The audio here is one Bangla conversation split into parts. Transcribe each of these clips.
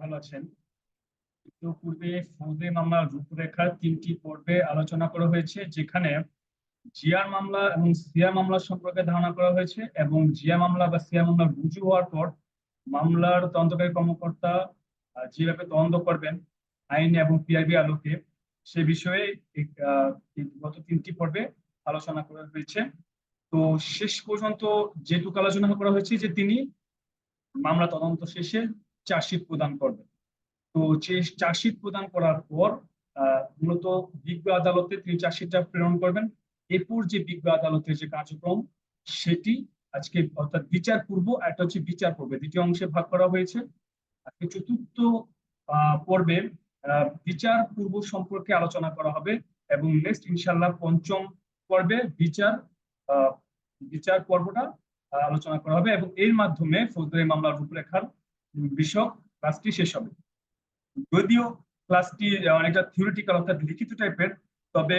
ভালো আছেন। পূর্বে মামলার রূপরেখার তিনটি পর্বে আলোচনা করা হয়েছে, যেখানে জিয়ার মামলা এবং সিআর মামলা সম্পর্কে ধারণা করা হয়েছে এবং জিয়া মামলা বা সিআর মামলা রুজু হওয়ার পর মামলার তদন্তকারী কর্মকর্তা যেভাবে তদন্ত করবেন, আইন এবং পিআইবি আলোকে, সে বিষয়ে গত তিনটি পর্বে আলোচনা করা হয়েছে। তো শেষ পর্যন্ত যেটুকু আলোচনা করা হয়েছে যে তিনি মামলা তদন্ত শেষে চার্জশিট প্রদান করবেন তো চার্জশিট প্রদান করার পর মূলত বিজ্ঞ আদালতে তিনি চার্জশিটটা প্রেরণ করবেন। এরপর যে বিজ্ঞ আদালতের যে কার্যক্রম, সেটি আজকে অর্থাৎ বিচার পূর্ব একটা হচ্ছে বিচার পূর্বে। দ্বিতীয় অংশে ভাগ করা হয়েছে। আজকে চতুর্থ পর্বে বিচার পূর্ব সম্পর্কে আলোচনা করা হবে এবং নেক্সট ইনশাল্লাহ পঞ্চম পর্বে বিচার বিচার পর্বটা আলোচনা করা হবে এবং এর মাধ্যমে ফৌজদারি মামলার রূপরেখার বিষয় ক্লাসটি শেষ হবে। যদিও ক্লাসটি অনেকটা থিওরিটিক্যাল অর্থাৎ লিখিত টাইপের তবে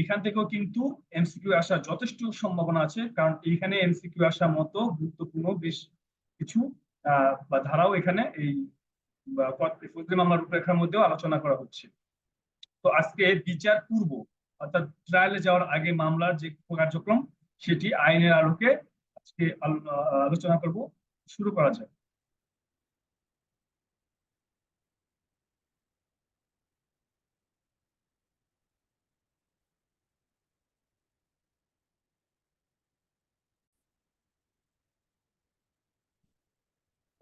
এখান থেকেও কিন্তু এমসিকিউ আসার যথেষ্ট সম্ভাবনা আছে, কারণ এখানে এমসিকিউ আসার মতো গুরুত্বপূর্ণ বেশ কিছু বা ধারাও এখানে এই ফৌজদারি মামলার রূপরেখার মধ্যেও আলোচনা করা হচ্ছে। তো আজকে বিচার পূর্ব, অর্থাৎ ট্রায়ালে যাওয়ার আগে মামলার যে কার্যক্রম, সেটি আইনের আলোকে আজকে আলোচনা করব। শুরু করা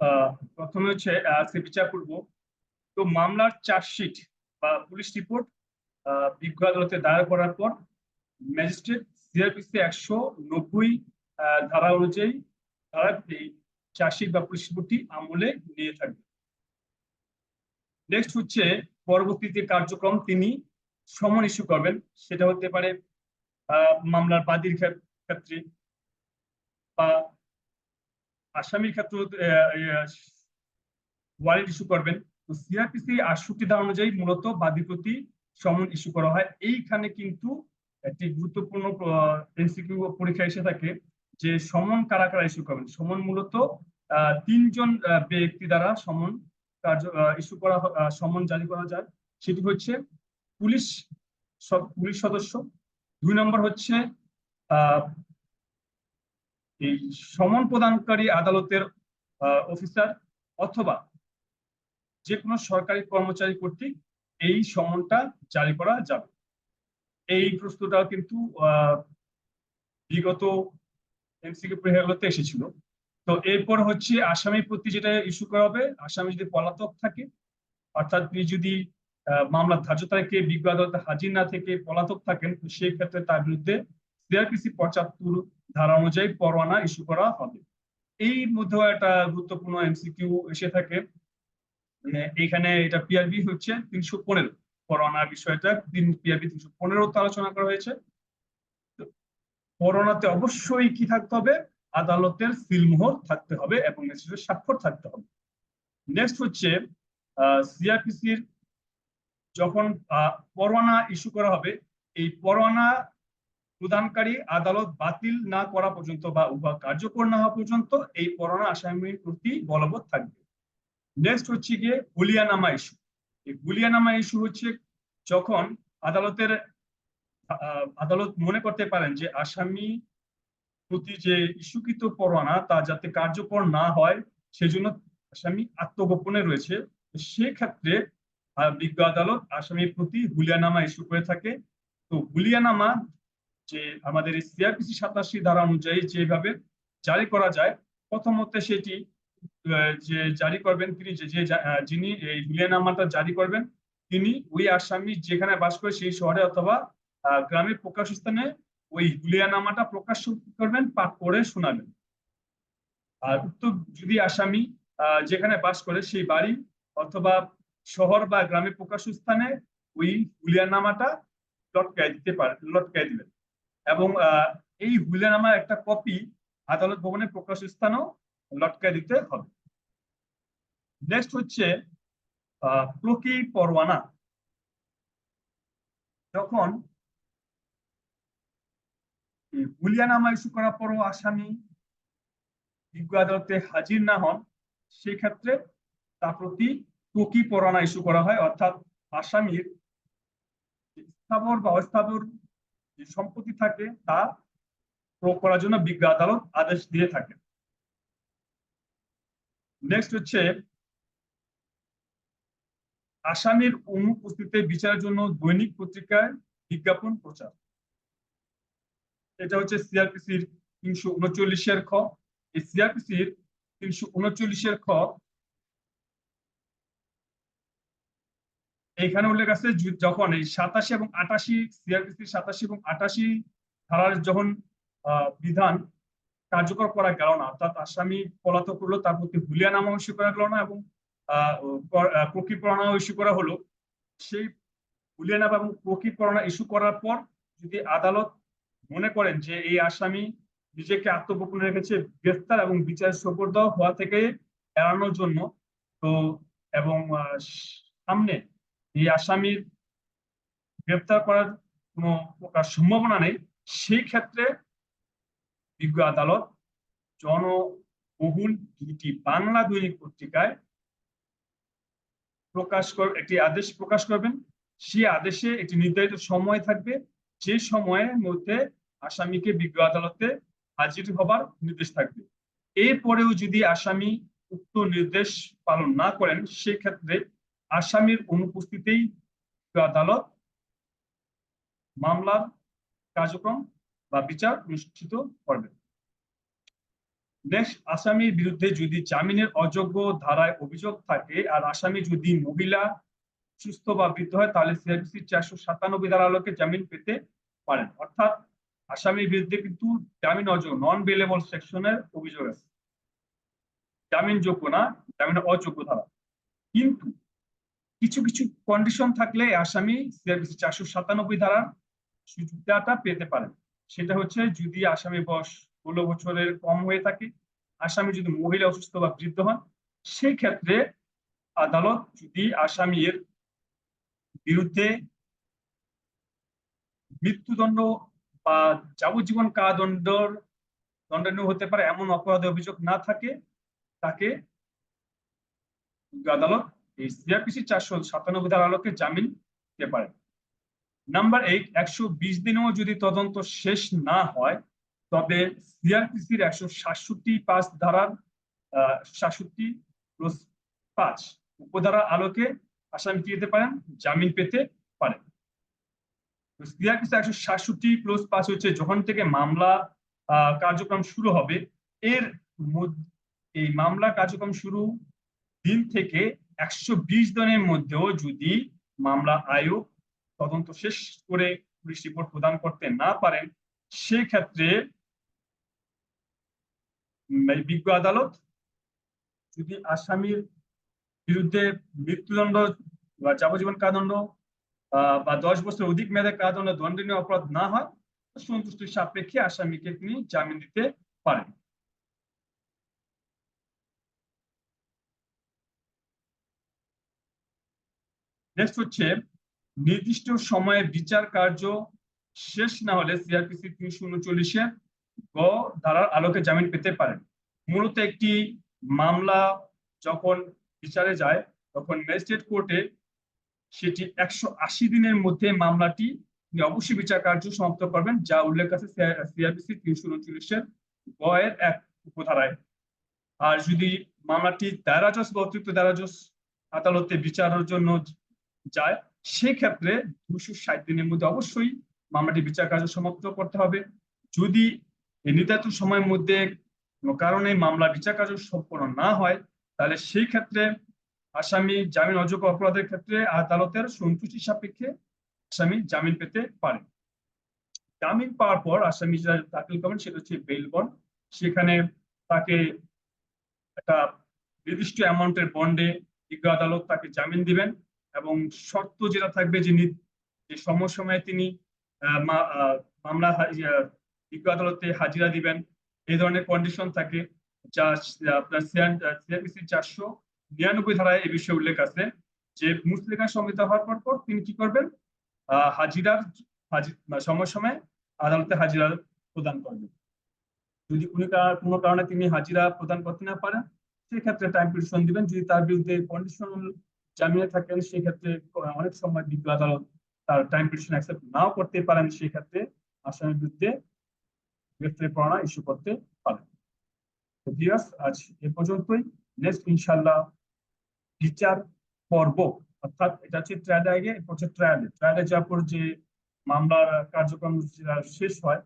আহ, প্রথমে হচ্ছে আজকে বিচার করব। তো মামলার চার্জশিট বা পুলিশ রিপোর্ট বিজ্ঞ আদালতে দায়ের করার পর ম্যাজিস্ট্রেট সিআরপিসি একশো নব্বই ধারা অনুযায়ী এই চার্জশিট বা রিপোর্টটি আমলে নিয়ে থাকবে। নেক্সট হচ্ছে পরবর্তীতে কার্যক্রম তিনি সমন ইস্যু করবেন। সেটা হতে পারে মামলার বাদীর ক্ষেত- ক্ষেত্রে বা আসামির ক্ষেত্রে ওয়ারেন্ট ইস্যু করবেন। তো সিআরপিসি আটষট্টি ধারা অনুযায়ী মূলত বাদী প্রতি সমন ইস্যু করা হয়। এইখানে কিন্তু একটি গুরুত্বপূর্ণ পরীক্ষা এসে থাকে। যে সমন কারা কারা ইস্যু করবেন সমন মূলত তিনজন ব্যক্তি দ্বারা সমন কার্য ইস্যু করা সমন জারি করা যায়। সেটি হচ্ছে পুলিশ সব- পুলিশ সদস্য। দুই নম্বর হচ্ছে এই সমন প্রদানকারী আদালতের অফিসার অথবা যে কোনো সরকারি কর্মচারী কর্তৃক এই সমনটা জারি করা যাবে। এই প্রশ্নটা কিন্তু বিগত এমসিকিউ এসেছিল। তো এরপর হচ্ছে আসামির প্রতি যেটা ইস্যু করা হবে আসামি যদি পলাতক থাকে অর্থাৎ তিনি যদি আহ, মামলার ধার্য তারিখে বিজ্ঞ আদালতে হাজির না থেকে পলাতক থাকেন তো সেই ক্ষেত্রে তার বিরুদ্ধে সিআরপিসি পঁচাত্তর ধারা অনুযায়ী পরোয়ানা ইস্যু করা হবে। এই মধ্যেও একটা গুরুত্বপূর্ণ এমসিকিউ এসে থাকে। মানে এইখানে এটা পিআরবি হচ্ছে তিনশো পনেরো। করোনার বিষয়টা পিআরবি তিনশো পনেরো আলোচনা করা হয়েছে। করোনাতে অবশ্যই কি থাকতে হবে? আদালতের সিলমোহর থাকতে হবে এবং ম্যাজিস্ট্রেটের স্বাক্ষর থাকতে হবে। নেক্সট হচ্ছে সিআরপিসির যখন পরোয়ানা ইস্যু করা হবে, এই পরোয়ানা প্রদানকারী আদালত বাতিল না করা পর্যন্ত বা উহা কার্যকর না হওয়া পর্যন্ত এই পরোয়ানা আসামির প্রতি বলবৎ থাকবে। নেক্সট হচ্ছে গিয়ে গুলিয়ানামা ইস্যু এই হুলিয়ানামা ইস্যু হচ্ছে যখন আদালতের আদালত মনে করতে পারেন যে আসামি প্রতি যে ইস্যুকৃত পরোয়ানা তা যাতে কার্যকর না হয়, সেজন্য আসামি আত্মগোপনে রয়েছে। সেক্ষেত্রে বিজ্ঞ আদালত আসামির প্রতি হুলিয়ানামা ইস্যু করে থাকে। তো হুলিয়ানামা যে আমাদের সিআরপিসি সাতাশি ধারা অনুযায়ী যেভাবে জারি করা যায়, প্রথমত সেটি যে জারি করবেন তিনি, যে যিনি এই হুলিয়ানামাটা জারি করবেন, তিনি ওই আসামি যেখানে বাস করে সেই শহরে অথবা গ্রামের প্রকাশ স্থানে ওই হুলিয়ানামাটা প্রকাশ করবেন পাঠ করে শোনাবেন। আর উক্ত যদি আসামি যেখানে বাস করে সেই বাড়ি অথবা শহর বা গ্রামের প্রকাশ স্থানে ওই হুলিয়ানামাটা লটকায় দিতে পারে, লটকায় দিবেন। এবং এই হুলিয়ানামার একটা কপি আদালত ভবনে প্রকাশ স্থানেও লটকায় দিতে হবে। নেক্সট হচ্ছে প্রকি পরোয়ানা। যখন হুলিয়ানামা ইস্যু করার পরও আসামি বিজ্ঞ আদালতে হাজির না হন সেই ক্ষেত্রে তার প্রতি টকি পরানা ইস্যু করা হয়। অর্থাৎ আসামির স্থাবর বা অস্থাবর যে সম্পত্তি থাকে, তা প্রয়োগ করার জন্য বিজ্ঞ আদালত আদেশ দিয়ে থাকে। নেক্সট হচ্ছে আসামির অনুপস্থিতিতে বিচারের জন্য দৈনিক পত্রিকায় বিজ্ঞাপন প্রচার এটা হচ্ছে সিআরপিসির তিনশো উনচল্লিশের খ। এই সিআরপিসির তিনশো উনচল্লিশের খ, এইখানে উল্লেখ আছে যখন এই সাতাশি এবং আটাশি সিআরপিসি সাতাশি এবং আটাশি ধারার যখন বিধান কার্যকর করা গেল না, অর্থাৎ আসামি পলাতক করল তার প্রতি হুলিয়ানামা ইস্যু করা গেল না এবং প্রকৃপরণা ইস্যু করা হলো। সেই হুলিয়ানামা এবং প্রকৃপরণা ইস্যু করার পর যদি আদালত মনে করেন যে এই আসামি নিজেকে আত্মগোপনে রেখেছে, গ্রেফতার এবং বিচার সোপর্দ হওয়া থেকে এড়ানোর জন্য। তো, এবং সামনে এই আসামির গ্রেফতার করার কোনো প্রকার সম্ভাবনা নেই। সেই ক্ষেত্রে বিজ্ঞ আদালত জনবহুল দুইটি বাংলা দৈনিক পত্রিকায় প্রকাশ কর, একটি আদেশ প্রকাশ করবেন। সেই আদেশে একটি নির্ধারিত সময় থাকবে যে সময়ের মধ্যে আসামিকে বিজ্ঞ আদালতে হাজির হবার নির্দেশ থাকবে। এরপরেও যদি আসামি উক্ত নির্দেশ পালন না করেন, সেক্ষেত্রে আসামির অনুপস্থিতিতেই বিজ্ঞ আদালত মামলার কার্যক্রম বা বিচার অনুষ্ঠিত করবে নেক্সট, আসামির বিরুদ্ধে যদি জামিনের অযোগ্য ধারায় অভিযোগ থাকে, আর আসামি যদি মহিলা সুস্থ বা বৃদ্ধ হয়, তাহলে সিআরপিসি চারশো সাতানব্বই ধারা আলোকে জামিন পেতে পারেন। অর্থাৎ আসামির বিরুদ্ধে কিন্তু জামিন অযোগ্য নন বেলেবল সেকশনের অভিযোগ আছে। জামিন যোগ্য না, জামিন অযোগ্য ধারা। কিন্তু কিছু কিছু কন্ডিশন থাকলে আসামি সিআরপিসি চারশো সাতানব্বই ধারার সুবিধাটা পেতে পারেন। সেটা হচ্ছে যদি আসামি বয়স ষোলো বছরের কম হয়ে থাকে, আসামি যদি মহিলা, অসুস্থ বা বৃদ্ধ হন সেই ক্ষেত্রে আদালত যদি আসামির বিরুদ্ধে মৃত্যুদণ্ড বা যাবজ্জীবন কারাদণ্ডর দণ্ডনীয় হতে পারে, এমন অপরাধে অভিযোগ না থাকে, তাকে আদালত এই সিআরপিসি চারশো সাতানব্বই ধারা আলোকে জামিন দিতে পারে। নাম্বার এইট, একশো বিশ দিনেও যদি তদন্ত শেষ না হয়, তবে সিআরপিসির একশো সাতষট্টি পাঁচ ধারার সাতষট্টি পাঁচ উপধারা আলোকে আসামি যেতে পারেন, জামিন পেতে পারেন। একশো সাতষট্টি প্লাস পাঁচ হচ্ছে যখন থেকে মামলা কার্যক্রম শুরু হবে, এর এই মামলা কার্যক্রম শুরু দিন থেকে একশো বিশ দিনের মধ্যেও যদি মামলা আয়োগ তদন্ত শেষ করে পুলিশ রিপোর্ট প্রদান করতে না পারেন, সেক্ষেত্রে বিজ্ঞ আদালত যদি আসামির বিরুদ্ধে মৃত্যুদণ্ড বা যাবজ্জীবন কারাদণ্ড বা দশ বছর অধিক মেয়াদে কারাদণ্ড দণ্ডনীয় অপরাধ না হয়, সন্তুষ্টির সাপেক্ষে আসামিকে তিনি জামিন দিতে পারেন। নেক্সট হচ্ছে, নির্দিষ্ট সময়ে বিচার কার্য শেষ না হলে সিআরপিসি তিনশো উনচল্লিশে গ ধারার আলোকে জামিন পেতে পারেন। মূলত একটি মামলা যখন বিচারে যায়, তখন ম্যাজিস্ট্রেট কোর্টে সেটি একশো আশি দিনের মধ্যে মামলাটি অবশ্যই বিচার কার্য সমাপ্ত করবেন, যা উল্লেখ আছে সিআরপিসি তিনশো উনচল্লিশের গ এর এক উপধারায়। আর যদি মামলাটি দায়রাজস বা অতিরিক্ত দায়রাজস আদালতে বিচারের জন্য যায়, সেক্ষেত্রে দুশো ষাট দিনের মধ্যে অবশ্যই মামলাটি বিচার কার্য সমাপ্ত করতে হবে। যদি নির্ধারিত সময়ের মধ্যে কারণে মামলা বিচার কার্য সম্পন্ন না হয় তাহলে সেই ক্ষেত্রে আসামি জামিন অযোগ্য অপরাধের ক্ষেত্রে আদালতের সন্তুষ্টি সাপেক্ষে আসামি জামিন পেতে পারে। জামিন পাওয়ার পর আসামি যা দাখিল করবেন সেটা হচ্ছে বেল বন্ড সেখানে তাকে একটা নির্দিষ্ট অ্যামাউন্টের বন্ডে বিজ্ঞ আদালত তাকে জামিন দিবেন এবং শর্ত যেটা থাকবে যে যে সমসময়ে তিনি মামলা বিজ্ঞ আদালতে হাজিরা দিবেন, এই ধরনের কন্ডিশন থাকে। চারশো নিরানব্বই ধারায় এই বিষয়ে উল্লেখ আছে যে মুসলিকা সংহিতা হওয়ার পর পর তিনি কি করবেন? হাজিরার হাজি সময় সময় আদালতে হাজিরা প্রদান করবেন। যদি কা- কোনো কারণে তিনি হাজিরা প্রদান করতে না পারেন, সেক্ষেত্রে টাইম পিটিশন দিবেন। যদি তার বিরুদ্ধে কন্ডিশনাল জামিনে থাকেন, সেক্ষেত্রে অনেক সময় বিজ্ঞ আদালত তার টাইম পিটিশন অ্যাকসেপ্ট নাও করতে পারেন। সেক্ষেত্রে আসামির বিরুদ্ধে গ্রেফতারি পরোয়ানা ইস্যু করতে আজ এ পর্যন্তই। নেক্সট ইনশাল্লাহ বিচার পর্ব। অর্থাৎ এটা হচ্ছে ট্রায়ালে আগে, এরপর হচ্ছে ট্রায়ালে ট্রায়ালে যাওয়ার পর যে মামলার কার্যক্রম শেষ হয়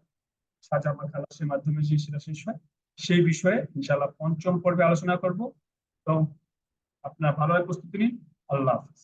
সাজা বা খালাসের মাধ্যমে যে সেটা শেষ হয়, সেই বিষয়ে ইনশাল্লাহ পঞ্চম পর্বে আলোচনা করব। তো আপনার ভালোভাবে প্রস্তুতি নিন আল্লাহ হাফিজ।